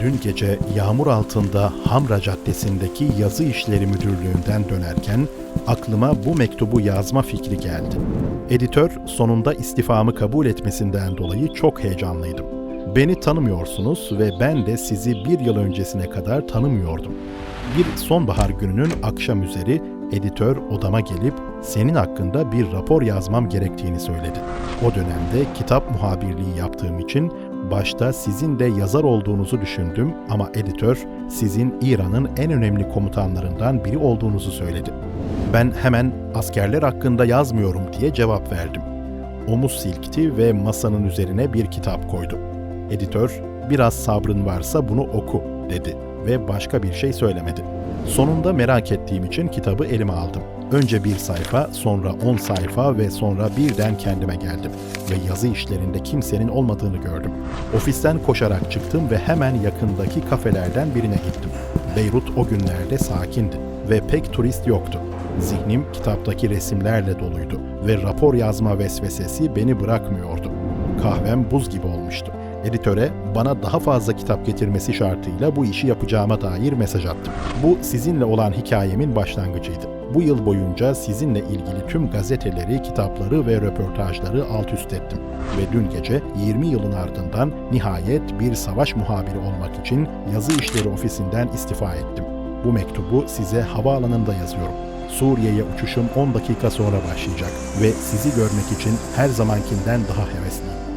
Dün gece yağmur altında Hamra Caddesi'ndeki yazı işleri müdürlüğünden dönerken aklıma bu mektubu yazma fikri geldi. Editör sonunda istifamı kabul etmesinden dolayı çok heyecanlıydım. Beni tanımıyorsunuz ve ben de sizi bir yıl öncesine kadar tanımıyordum. Bir sonbahar gününün akşam üzeri editör odama gelip senin hakkında bir rapor yazmam gerektiğini söyledi. O dönemde kitap muhabirliği yaptığım için başta sizin de yazar olduğunuzu düşündüm ama editör sizin İran'ın en önemli komutanlarından biri olduğunuzu söyledi. Ben hemen askerler hakkında yazmıyorum diye cevap verdim. Omuz silkti ve masanın üzerine bir kitap koydu. Editör, biraz sabrın varsa bunu oku dedi ve başka bir şey söylemedi. Sonunda merak ettiğim için kitabı elime aldım. Önce bir sayfa, sonra on sayfa ve sonra birden kendime geldim ve yazı işlerinde kimsenin olmadığını gördüm. Ofisten koşarak çıktım ve hemen yakındaki kafelerden birine gittim. Beyrut o günlerde sakindi ve pek turist yoktu. Zihnim kitaptaki resimlerle doluydu ve rapor yazma vesvesesi beni bırakmıyordu. Kahvem buz gibi olmuştu. Editöre bana daha fazla kitap getirmesi şartıyla bu işi yapacağıma dair mesaj attım. Bu sizinle olan hikayemin başlangıcıydı. Bu yıl boyunca sizinle ilgili tüm gazeteleri, kitapları ve röportajları alt üst ettim. Ve dün gece 20 yılın ardından nihayet bir savaş muhabiri olmak için yazı işleri ofisinden istifa ettim. Bu mektubu size havaalanında yazıyorum. Suriye'ye uçuşum 10 dakika sonra başlayacak ve sizi görmek için her zamankinden daha hevesliyim.